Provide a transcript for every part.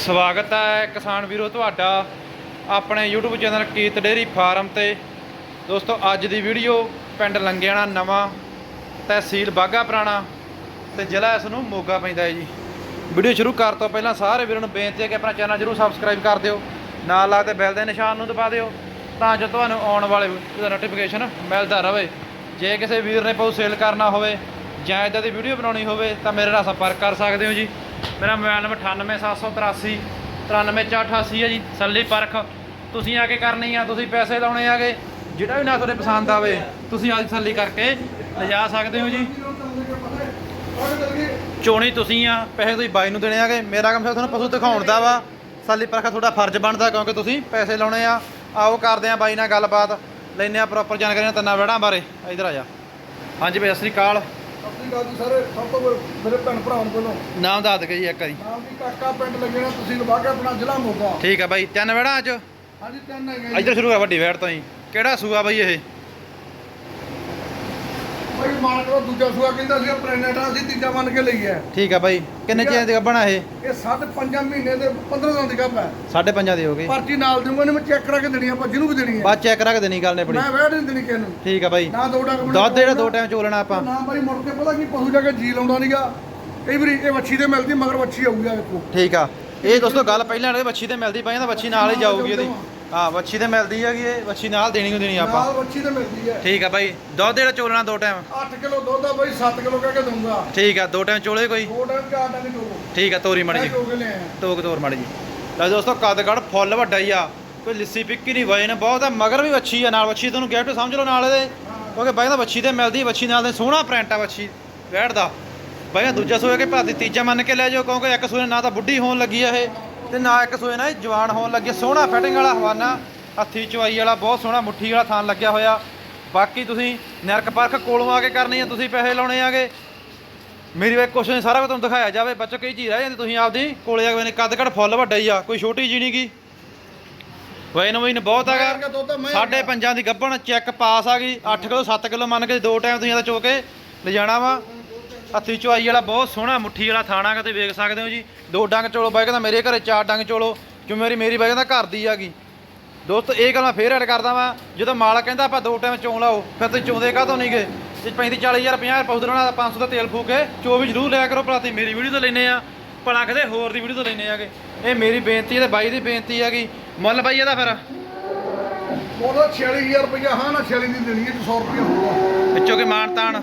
ਸਵਾਗਤ ਹੈ ਕਿਸਾਨ ਵੀਰੋ ਤੁਹਾਡਾ ਆਪਣੇ YouTube ਚੈਨਲ ਕੀਤ ਡੇਰੀ ਫਾਰਮ ਤੇ। ਦੋਸਤੋ, ਅੱਜ ਦੀ ਵੀਡੀਓ ਪਿੰਡ ਲੰਗਿਆਣਾ ਨਵਾਂ, ਤਹਿਸੀਲ ਬਾਗਾ ਪੁਰਾਣਾ ਤੇ ਜ਼ਿਲ੍ਹਾ ਇਸ ਨੂੰ ਮੋਗਾ ਪੈਂਦਾ ਹੈ ਜੀ। ਵੀਡੀਓ ਸ਼ੁਰੂ ਕਰਨ ਤੋਂ ਪਹਿਲਾਂ ਸਾਰੇ ਵੀਰਾਂ ਨੂੰ ਬੇਨਤੀ ਹੈ ਕਿ ਆਪਣਾ ਚੈਨਲ ਜਰੂਰ ਸਬਸਕ੍ਰਾਈਬ ਕਰ ਦਿਓ, ਨਾਲ ਲੱਗਦੇ ਬੈਲ ਦੇ ਨਿਸ਼ਾਨ ਨੂੰ ਦਬਾ ਦਿਓ ਤਾਂ ਜੋ ਤੁਹਾਨੂੰ ਆਉਣ ਵਾਲੇ ਦਾ ਨੋਟੀਫਿਕੇਸ਼ਨ ਮਿਲਦਾ ਰਹੇ। ਜੇ ਕਿਸੇ ਵੀਰ ਨੇ ਪਉ ਸੇਲ ਕਰਨਾ ਹੋਵੇ ਜਾਂ ਇਦਾਂ ਦੀ ਵੀਡੀਓ ਬਣਾਉਣੀ ਹੋਵੇ ਤਾਂ ਮੇਰੇ ਨਾਲ ਸੰਪਰਕ ਕਰ ਸਕਦੇ ਹੋ ਜੀ। ਮੇਰਾ ਮੋਬਾਈਲ ਨੰਬਰ 98783 93488 ਹੈ ਜੀ, ਸੱਲੀ ਪਰਖ। ਤੁਸੀਂ ਆ ਕੇ ਕਰਨੀ ਆ, ਤੁਸੀਂ ਪੈਸੇ ਲਾਉਣੇ ਆਗੇ। ਜਿਹੜਾ ਵੀ ਨਾ ਤੁਹਾਡੇ ਪਸੰਦ ਆਵੇ, ਤੁਸੀਂ ਅੱਜ ਤਸੱਲੀ ਕਰਕੇ ਲਿਜਾ ਸਕਦੇ ਹੋ ਜੀ। ਚੋਣੀ ਤੁਸੀਂ ਆ, ਪੈਸੇ ਤੁਸੀਂ ਬਾਈ ਨੂੰ ਦੇਣੇ ਆਗੇ। ਮੇਰਾ ਕੰਮ ਸਿਰਫ ਤੁਹਾਨੂੰ ਪਸ਼ੂ ਦਿਖਾਉਣ ਦਾ ਵਾ। ਸਾਲੀ ਪਰਖ ਤੁਹਾਡਾ ਫਰਜ਼ ਬਣਦਾ, ਕਿਉਂਕਿ ਤੁਸੀਂ ਪੈਸੇ ਲਾਉਣੇ ਆ। ਆਓ ਕਰਦੇ ਆ ਬਾਈ ਨਾਲ ਗੱਲਬਾਤ। ਲੈਨੇ ਆ ਪ੍ਰੋਪਰ ਜਾਣਕਾਰੀ ਤਿੰਨਾਂ ਵੜਾਂ ਬਾਰੇ। ਇਧਰ ਆ ਜਾ। ਹਾਂਜੀ ਬਈ, ਸਤਿ ਸ੍ਰੀ ਅਕਾਲ। ਆਪਣੀ ਗੱਲ ਜੀ ਸਰ ਸਭ ਤੋਂ ਪਹਿਲਾਂ ਮੇਰੇ ਭੈਣ ਭਰਾਵਾਂ ਕੋਲੋਂ। ਨਾਮ ਦੱਸ ਦੇ ਜੀ ਇੱਕ ਵਾਰੀ। ਨਾਮ ਦੀ ਕਾਕਾ ਪਿੰਡ ਲੱਗਣਾ ਤੁਸੀਂ ਲਵਾਗਾ ਆਪਣਾ ਜ਼ਿਲ੍ਹਾ ਮੋਗਾ। ਠੀਕ ਆ ਬਾਈ ਤਿੰਨ ਵੜਾਂ ਅੱਜ ਹਾਂਜੀ ਤਿੰਨ ਹੈਗੇ ਇਧਰ ਸ਼ੁਰੂ ਕਰ ਵੱਡੀ ਵੈੜ ਤੋਂ ਹੀ ਕਿਹੜਾ ਸੂਆ ਬਾਈ ਇਹ? ਬਈ ਮਾਲਕ ਦਾ ਦੂਜਾ ਸੂਆ ਕਹਿੰਦਾ ਸੀ ਪ੍ਰੈਗਨੈਂਟ ਆ ਅਸੀਂ ਤੀਜਾ ਮੰਨ ਕੇ ਲਈ ਹੈ ਠੀਕ ਆ ਬਾਈ ਕਿੰਨੇ ਚਿਰ ਦੀ ਗੱਭਣਾ ਇਹ? ਇਹ ਸਾਢੇ ਪੰਜਾਂ ਮਹੀਨੇ ਦੇ 15 ਦਿਨ ਦੀ ਗੱਭ ਹੈ ਸਾਢੇ ਪੰਜਾਂ ਦੀ ਹੋ ਗਈ। ਪਰਚੀ ਨਾਲ ਦੂੰਗਾ ਨੇ ਮੈਂ ਚੈੱਕ ਕਰਾ ਕੇ ਦੇਣੀ ਆ ਆਪਾਂ ਜਿਹਨੂੰ ਵੀ ਦੇਣੀ ਹੈ ਬਾਅਦ ਚੈੱਕ ਕਰਾ ਕੇ ਦੇਣੀ ਗੱਲ ਨੇ ਬੜੀ ਮੈਂ ਵੈਟ ਨਹੀਂ ਦੇਣੀ ਕਿਸੇ ਨੂੰ। ਠੀਕ ਆ ਬਾਈ ਨਾ ਦੋ ਡੰਗ ਦੁੱਧ ਜਿਹੜਾ ਦੋ ਟਾਈਮ ਚੋਲਣਾ ਆਪਾਂ। ਨਾ ਬਾਈ ਮੁੜ ਕੇ ਪਤਾ ਕੀ ਪਸ਼ੂ ਜਾ ਕੇ ਜੀ ਲਾਉਂਦਾ ਨਹੀਂਗਾ ਕਈ ਵਾਰੀ ਇਹ ਵੱਛੀ ਤੇ ਮਿਲਦੀ ਮਗਰ ਵੱਛੀ ਆਊਗੀ ਆ ਵੇਖੋ। ਠੀਕ ਆ। ਇਹ ਦੋਸਤੋ ਗੱਲ ਪਹਿਲਾਂ ਵਾਲੀ ਵੱਛੀ ਤੇ ਮਿਲਦੀ ਪਈ ਤਾਂ ਵੱਛੀ ਨਾਲ ਹੀ ਜਾਊਗੀ ਇਹਦੀ। ਹਾਂ ਵੱਛੀ ਤੇ ਮਿਲਦੀ ਹੈਗੀ ਇਹ ਵੱਛੀ ਨਾਲ ਦੇਣੀ ਦੇਣੀ ਆਪਾਂ। ਨਾਲ ਵੱਛੀ ਤੇ ਮਿਲਦੀ ਹੈ ਠੀਕ ਆ ਬਾਈ ਦੁੱਧ ਜਿਹੜਾ ਚੋਲਣਾ ਦੋ ਟਾਈਮ 8 ਕਿਲੋ ਦੁੱਧ ਆ ਬਾਈ 7 ਕਿਲੋ ਕਹਿ ਕੇ ਦਊਂਗਾ। ਠੀਕ ਆ ਦੋ ਟਾਈਮ ਚੋਲੇ ਕੋਈ? ਦੋ ਡੰਗ ਚਾਰ ਡੰਗ ਚੋਲੋ। ਠੀਕ ਆ ਤੋਰੀ ਮੜੀ ਮੈਂ ਜੀ। ਤੋਕ ਤੋਰ ਮੜੀ ਜੀ। ਲੈ ਦੋਸਤੋ ਕਦਗੜ ਫੁੱਲ ਵੱਡਾ ਹੀ ਆ। ਕੋਈ ਲਿੱਸੀ ਪਿੱਕੀ ਨਹੀਂ ਵਜਨ ਬਹੁਤ ਆ ਮਗਰ ਵੀ ਵੱਛੀ ਆ ਨਾਲ ਵੱਛੀ ਤੁਹਾਨੂੰ ਗਿਫਟ ਸਮਝ ਲਓ ਨਾਲ ਇਹਦੇ। ਕਿਉਂਕਿ ਬਾਈ ਦਾ ਵੱਛੀ ਤੇ ਮਿਲਦੀ ਵੱਛੀ ਨਾਲ ਦੇ ਸੋਹਣਾ ਪ੍ਰਿੰਟ ਆ ਵੱਛੀ ਵੈੜ ਦਾ ਬਾਈ ਦਾ ਦੂਜਾ ਸੋਏ ਕੇ ਭਾਤੀ ਤੀਜਾ ਮੰਨ ਕੇ ਲੈ ਜਾਓ ਕਿਉਂਕਿ ਇੱਕ ਸੋਏ ਨਾ ਤਾਂ ਬੁੱਢੀ ਹੋਣ ਲੱਗੀ ਆ ਇਹ। ਤੇ ਨਾ ਇੱਕ ਸੋਏ ਨਾ ਇਹ ਜਵਾਨ ਹੋਣ ਲੱਗੀ। ਸੋਹਣਾ ਫਿਟਿੰਗ ਵਾਲਾ ਹਵਾਨਾ ਹੱਥੀ ਚਵਾਈ ਵਾਲਾ ਬਹੁਤ ਸੋਹਣਾ ਮੁੱਠੀ ਵਾਲਾ ਥਾਨ ਲੱਗਿਆ ਹੋਇਆ। ਬਾਕੀ ਤੁਸੀਂ ਨਰਕ ਪਰਖ ਕੋਲੋਂ ਆ ਕੇ ਕਰਨੀ ਆ ਤੁਸੀਂ ਪੈਸੇ ਲਾਉਣੇ ਆਗੇ। ਮੇਰੀ ਵੇ ਕੁਛ ਨਹੀਂ ਸਾਰਾ ਕੁਝ ਤੁਹਾਨੂੰ ਦਿਖਾਇਆ ਜਾਵੇ। ਬੱਚੋ ਕਈ ਚੀਜ਼ ਰਹਿ ਜਾਂਦੀ ਤੁਸੀਂ ਆਪਦੀ ਕੋਲੇ ਆ ਕੇ ਕੱਦ ਕੱਦ ਫੁੱਲ ਵੱਡਾ ਹੀ ਆ ਕੋਈ ਛੋਟੀ ਜੀ ਨਹੀਂ ਗੀ ਵੈਨ ਵੈਨ ਬਹੁਤ ਹੈਗਾ ਸਾਡੇ। ਪੰਜਾਂ ਦੀ ਗੱਭਣ ਚੈੱਕ ਪਾਸ ਆ ਗਈ 8 ਕਿਲੋ 7 ਕਿਲੋ ਮੰਨ ਕੇ ਦੋ ਟਾਈਮ ਤੁਸੀਂ ਇਹਦਾ ਚੋ ਕੇ ਲਿਜਾਣਾ ਵਾ। ਹੱਥੀ ਚੁਆਈ ਵਾਲਾ ਬਹੁਤ ਸੋਹਣਾ ਮੁੱਠੀ ਵਾਲਾ ਥਾਣਾ ਗਾ ਤੇ ਵੇਖ ਸਕਦੇ ਹੋ ਜੀ। ਦੋ ਡੰਗ ਚੋਲੋ ਬਾਈ ਕਹਿੰਦਾ ਮੇਰੇ ਘਰੇ ਚਾਰ ਡੰਗ ਚੋਲੋ ਕਿਉਂ ਮੇਰੀ ਮੇਰੀ ਬਾਈ ਕਹਿੰਦਾ ਘਰ ਦੀ ਆਗੀ ਦੋਸਤ ਇਹ ਗੱਲ ਮੈਂ ਫੇਰ ਐਡ ਕਰਦਾ ਵਾਂ ਜਦੋਂ ਮਾਲਕ ਕਹਿੰਦਾ ਆਪਾਂ ਦੋ ਟਾਈਮ ਚੋਂ ਲਾਓ ਫਿਰ ਤੁਸੀਂ ਚੋਂਦੇ ਕਾਹਤੋਂ ਨਹੀਂ ਗਏ ਜੇ 35 40000 50 ਪਹੁੰਚ ਦੇਣਾ 500 ਦਾ ਤੇਲ ਫੂਕ ਕੇ ਚੋ ਵੀ ਜ਼ਰੂਰ ਲਿਆ ਕਰੋ ਭਲਾ ਤੁਸੀਂ ਮੇਰੀ ਵੀਡੀਓ ਤੋਂ ਲੈਨੇ ਆ ਭਲਾ ਕਿਤੇ ਹੋਰ ਦੀ ਵੀਡੀਓ ਤੋਂ ਲੈਨੇ ਆਗੇ। ਇਹ ਮੇਰੀ ਬੇਨਤੀ ਹੈ ਤੇ ਬਾਈ ਦੀ ਬੇਨਤੀ ਹੈਗੀ। ਮੁੱਲ ਬਾਈ ਇਹਦਾ ਫਿਰ? ਉਹਦਾ 46000 ਰੁਪਇਆ ਹਾਂ ਨਾ 46 ਦੀ ਦੇਣੀ ਹੈ 100 ਰੁਪਇਆ ਹੋਊਗਾ। ਵਿੱਚੋਂ ਕਿ ਮਾਨਤਾਨ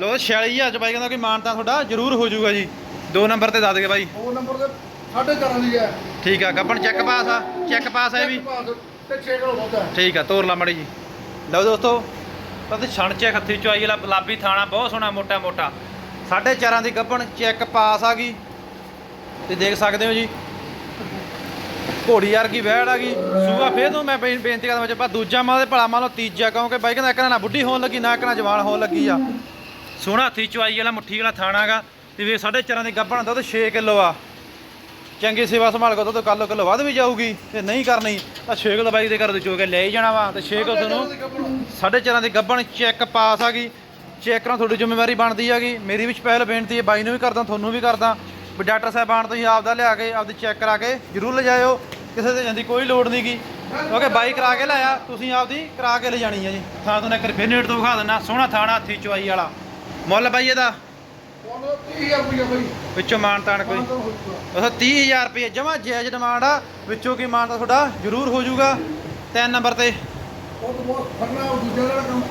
ਲੋ 46000 ਚ ਬਾਈ ਕਹਿੰਦਾ ਕਿ ਮਾਨਤਾਨ ਤੁਹਾਡਾ ਜ਼ਰੂਰ ਹੋ ਜਾਊਗਾ ਜੀ। ਦੋ ਨੰਬਰ ਤੇ ਦੱਸ ਦੇ ਬਾਈ। ਉਹ ਨੰਬਰ ਤੇ ਸਾਢੇ ਚਾਰਾਂ ਦੀ ਹੈ। ਠੀਕ ਆ ਗੱਬਣ ਚੈੱਕ ਪਾਸ ਆ ਚੈੱਕ ਪਾਸ ਹੈ ਵੀ। ਤੇ 6 ਕਿਲੋ ਦੁੱਧ ਹੈ। ਠੀਕ ਆ ਤੋਰ ਲਾ ਮੜੀ ਜੀ। ਲਓ ਦੋਸਤੋ ਪਤਾ ਛਣ ਚੈੱਕ ਹੱਥੀ ਚੁਆਈ ਵਾਲਾ ਗੁਲਾਬੀ ਥਾਣਾ ਬਹੁਤ ਸੋਹਣਾ ਮੋਟਾ ਮੋਟਾ। ਸਾਢੇ ਚਾਰਾਂ ਦੀ ਗੱਬਣ ਚੈੱਕ ਪਾਸ ਆ ਗਈ। ਤੇ ਦੇਖ ਸਕਦੇ ਹੋ ਜੀ। ਘੋੜੀ ਵਰਗੀ ਵਹਿੜ ਆ ਗਈ। ਸੂਆ ਫੇਰ ਤੋਂ ਮੈਂ ਬੇਨਤੀ ਕਰਦਾ ਵਿੱਚ ਆਪਾਂ ਦੂਜਾ ਮਾਲ ਦੇ ਭਲਾ ਮੰਨ ਲਓ ਤੀਜਾ ਕਿਉਂਕਿ ਬਾਈ ਕਹਿੰਦਾ ਇੱਕ ਨਾ ਬੁੱਢੀ ਹੋਣ ਲੱਗੀ ਨਾ ਇੱਕ ਨਾ ਜਵਾਨ ਹੋਣ ਲੱਗੀ ਆ। ਸੋਹਣਾ ਹੱਥੀ ਚੁਆਈ ਵਾਲਾ ਮੁੱਠੀ ਵਾਲਾ ਥਾਣਾਗਾ ਤੇ ਵੇ ਸਾਢੇ ਚਾਰਾਂ ਦੀ ਗੱਬਣ ਦੁੱਧ 6 ਕਿਲੋ ਆ। ਚੰਗੀ ਸੇਵਾ ਸੰਭਾਲ ਕੇ ਦੁੱਧ ਕੱਲੋ ਕਿਲੋ ਵੱਧ ਵੀ ਜਾਊਗੀ ਤੇ ਨਹੀਂ ਕਰਨੀ ਤਾਂ 6 ਕਿਲੋ ਬਾਈ ਦੇ ਘਰ ਦੇ ਚੋ ਕੇ ਲੈ ਹੀ ਜਾਣਾ ਵਾ ਤੇ 6 ਕਿਲੋ ਤੁਹਾਨੂੰ ਸਾਢੇ ਚਾਰਾਂ ਦੀ ਗੱਬਣ ਚੈੱਕ ਪਾਸ ਆ ਗਈ। ਚੈੱਕ ਕਰਾਂ ਤੁਹਾਡੀ ਜ਼ਿੰਮੇਵਾਰੀ ਬਣਦੀ ਹੈਗੀ ਮੇਰੀ ਵੀ ਪਹਿਲ ਬੇਨਤੀ ਹੈ ਬਾਈ ਨੂੰ ਵੀ ਕਰਦਾ ਤੁਹਾਨੂੰ ਵੀ ਕਰਦਾ। ਵੀ ਡਾਕਟਰ ਸਾਹਿਬਾਨ ਤੁਸੀਂ ਆਪਦਾ ਲਿਆ ਕੇ ਆਪਦੀ ਚੈੱਕ ਕਰਾ ਕੇ ਜ਼ਰੂਰ ਲਿਜਾਇਓ। ਕਿਸੇ ਤੇ ਜਾਂਦੀ ਕੋਈ ਲੋੜ ਨਹੀਂਗੀ ਕਿਉਂਕਿ ਬਾਈ ਕਰਾ ਕੇ ਲਾਇਆ ਤੁਸੀਂ ਆਪਦੀ ਕਰਾ ਕੇ ਲਿਜਾਣੀ ਹੈ ਜੀ। ਥਾਂ ਤੋਂ ਇੱਕ ਨੇੜ ਤੋਂ ਵਿਖਾ ਦਿੰਦਾ ਸੋਹਣਾ ਥਾਣਾ ਹੱਥੀ ਚੁਆਈ ਵਾਲਾ। ਮੁੱਲ ਬਾਈ ਇਹਦਾ? ਉਹਦਾ 30000 ਰੁਪਇਆ ਬਾਈ। ਵਿੱਚੋਂ ਮਾਨ ਤਾਨ ਕੋਈ। ਉਹ 30000 ਰੁਪਏ ਜਮਾ ਜਾਇਜ਼ ਡਿਮਾਂਡ ਆ। ਵਿੱਚੋਂ ਕੀ ਮਾਨ ਤਾਂ ਤੁਹਾਡਾ? ਜ਼ਰੂਰ ਹੋ ਜਾਊਗਾ। ਤਿੰਨ ਨੰਬਰ ਤੇ। ਉਹ ਤੋਂ ਬਹੁਤ ਫੜਨਾ ਉਹ ਦੂਜਾ ਜਿਹੜਾ ਕੰਮ।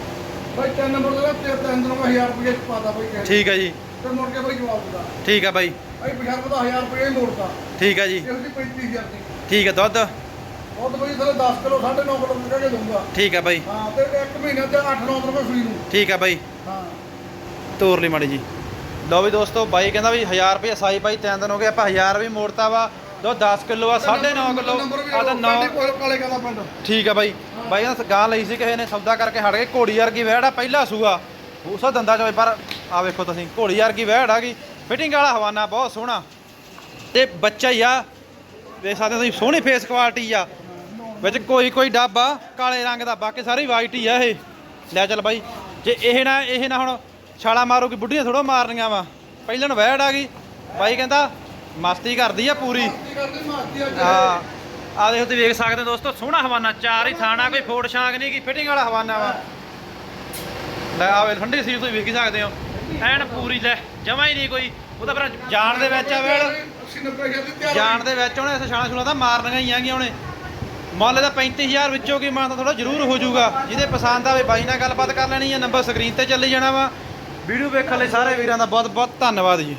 ਬਾਈ ਤਿੰਨ ਨੰਬਰ ਦਾ ਤੇ ਤਿੰਨ ਦਿਨ 1000 ਰੁਪਇਆ ਪਾਦਾ ਬਾਈ ਕਹਿੰਦੇ ਠੀਕ ਹੈ ਜੀ। ਤੇ ਮੁੜ ਕੇ ਬਾਈ ਜਵਾਬ ਦਿੱਤਾ। ਠੀਕ ਹੈ ਬਾਈ। ਬਾਈ ਬਿਹਾਰ ਦਾ 1000 ਰੁਪਇਆ ਹੀ ਮੋੜਤਾ। ਠੀਕ ਹੈ ਜੀ। ਇਹੋ ਜਿਹੀ 35000 ਦੀ। ਠੀਕ ਹੈ ਦੁੱਧ? ਤਾਂ ਬਾਈ ਥਲੇ 10 ਕਿਲੋ 9.5 ਕਿਲੋ ਕਹਿ ਕੇ ਦਊਂਗਾ। ਠੀਕ ਹੈ ਬਾਈ। ਹਾਂ ਤੇ ਇੱਕ ਮਹੀਨੇ ਤੇ 8-9 ਰੁਪਏ ਸੂਈ ਨੂੰ। ਠੀਕ ਹੈ ਬਾਈ। ਹਾਂ। ਤੋਰ ਲਈ ਮਾੜੀ ਜੀ। ਲਓ ਵੀ ਦੋਸਤੋ ਬਾਈ ਕਹਿੰਦਾ ਵੀ 1000 ਰੁਪਏ ਸਾਈ ਬਾਈ ਤਿੰਨ ਦਿਨ ਹੋ ਗਏ ਆਪਾਂ 1000 ਵੀ ਮੋੜਤਾ ਵਾ। ਦੁੱਧ 10 ਕਿਲੋ ਆ 9.5 ਕਿਲੋ ਆ ਤਾਂ 9 ਕਾਲੇ ਕਾਲਾ ਪਿੰਡ। ਠੀਕ ਆ ਬਾਈ। ਬਾਈ ਇਹਨਾਂ ਗਾਂ ਲਈ ਸੀ ਕਿਸੇ ਨੇ ਸੌਦਾ ਕਰਕੇ ਹਟ ਗਏ। ਘੋੜੀ ਵਰਗੀ ਵਹਿੜ ਆ ਪਹਿਲਾ ਸੂਆ। ਉਸਾ ਦੰਦਾ ਚੋਏ ਪਰ ਆ ਵੇਖੋ ਤੁਸੀਂ ਘੋੜੀ ਵਰਗੀ ਵਹਿੜ ਆ ਗਈ। ਫਿਟਿੰਗ ਵਾਲਾ ਹਵਾਨਾ ਬਹੁਤ ਸੋਹਣਾ। ਤੇ ਬੱਚਾ ਹੀ ਆ। ਵੇਖ ਸਕਦੇ ਤੁਸੀਂ ਸੋਹਣੀ ਫੇਸ ਕੁਆਲਿਟੀ ਆ। ਵਿੱਚ ਕੋਈ ਕੋਈ ਡੱਬ ਆ ਕਾਲੇ ਰੰਗ ਦਾ ਬਾਕੀ ਸਾਰੀ ਵਾਈਟ ਹੀ ਆ ਇਹ। ਲੈ ਚੱਲ ਬਾਈ। ਜੇ ਇਹ ਨਾ ਇਹ ਨਾ ਹੁਣ ਛਾਲਾ ਮਾਰੋਗੀ ਬੁੱਢੀਆਂ ਥੋੜੋ ਮਾਰਨੀਆਂ ਵਾ। ਪਹਿਲਾਂ ਨੂੰ ਵਹਿੜ ਆ ਗਈ। ਬਾਈ ਕਹਿੰਦਾ ਮਸਤੀ ਕਰਦੀ ਆ ਪੂਰੀ। ਅੱਜ। ਆ ਦੇਖੋ ਤੁਸੀਂ ਵੇਖ ਸਕਦੇ ਹੋ ਦੋਸਤੋ ਸੋਹਣਾ ਹਵਾਨਾ ਚਾਰ ਹੀ ਥਾਣਾ ਕੋਈ ਫੋੜ ਛਾਂਗ ਨਹੀਂ ਕੀ ਫਿਟਿੰਗ ਵਾਲਾ ਹਵਾਨਾ ਵਾ। ਲੈ ਆਵੇ ਠੰਡੀ ਸੀਟ ਤੁਸੀਂ ਵੇਖ ਹੀ ਸਕਦੇ ਹੋ। ਐਨ ਪੂਰੀ ਲੈ ਜਮਾ ਹੀ ਨਹੀਂ ਕੋਈ। ਉਹ ਤਾਂ ਫਿਰ ਜਾਣ ਦੇ ਵਿੱਚ ਆ ਵੇਲ 80 90 ਹਜ਼ਾਰ ਦੀ ਤਿਆਰ। ਜਾਣ ਦੇ ਵਿੱਚ ਉਹਨੇ ਛਾਣਾ ਛੁਣਾ ਤਾਂ ਮਾਰਨੀਆਂ ਹੀ ਆਂਗੀਆਂ ਉਹਨੇ। ਮੁੱਲ ਇਹਦਾ 35000 ਵਿੱਚੋਂ ਕੀ ਮਾਨ ਤਾਂ ਥੋੜਾ ਜ਼ਰੂਰ ਹੋ ਜਾਊਗਾ। ਜਿਹਦੇ ਪਸੰਦ ਆਵੇ ਬਾਈ ਨਾਲ ਗੱਲਬਾਤ ਕਰ ਲੈਣੀ ਹੈ ਨੰਬਰ ਸਕਰੀਨ ਤੇ ਚੱਲੀ ਜਾਣਾ ਵਾ। ਵੀਡੀਓ ਵੇਖਣ ਲਈ ਸਾਰੇ ਵੀਰਾਂ ਦਾ ਬਹੁਤ ਬਹੁਤ ਧੰਨਵਾਦ ਜੀ।